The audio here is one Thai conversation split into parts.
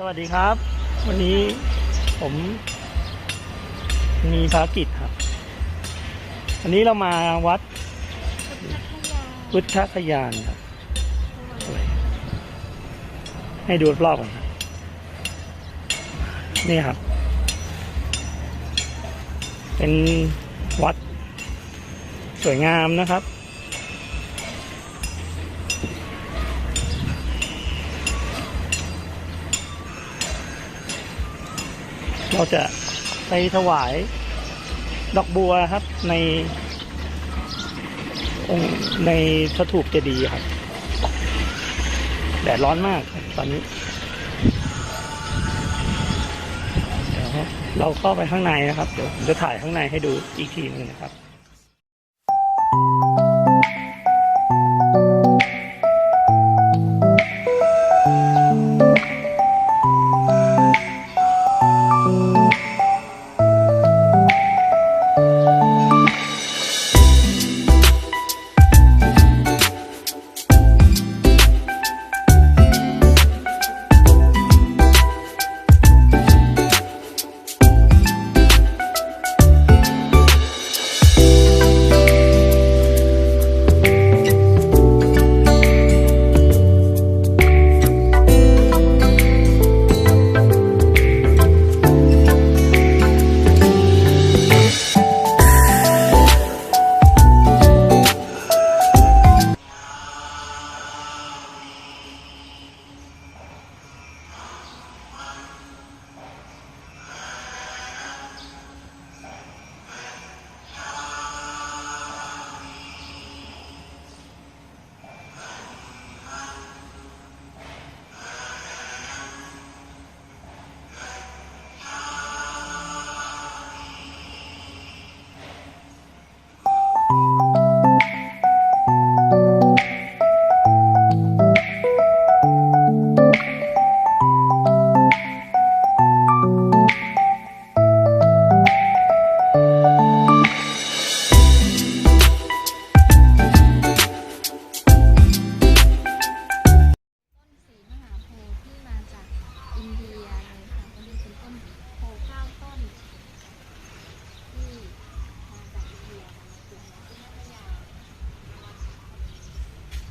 สวัสดีครับ วันนี้ผมมีภารกิจครับ วันนี้เรามาวัดพุทธคยานครับ ให้ดูรอบๆก่อนครับนี่ครับ เป็นวัดสวยงามนะครับ เราจะไปถวายดอกบัวครับในองค์ในสถูปเจดีย์ครับแดดร้อนมากตอนนี้เดี๋ยวเราเข้าไปข้างในนะครับ เดี๋ยวผมจะถ่ายข้างในให้ดูอีกทีหนึงนะครับสี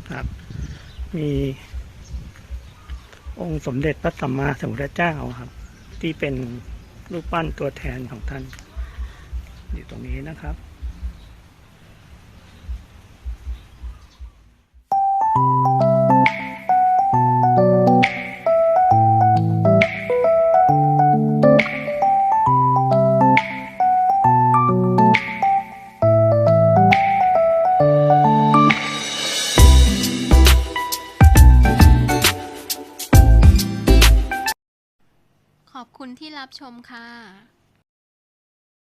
ครับ มีองค์สมเด็จพระสัมมาสัมพุทธเจ้าครับ ที่เป็นรูปปั้นตัวแทนของท่าน อยู่ตรงนี้นะครับ อบคุณที่รับชมค่ะ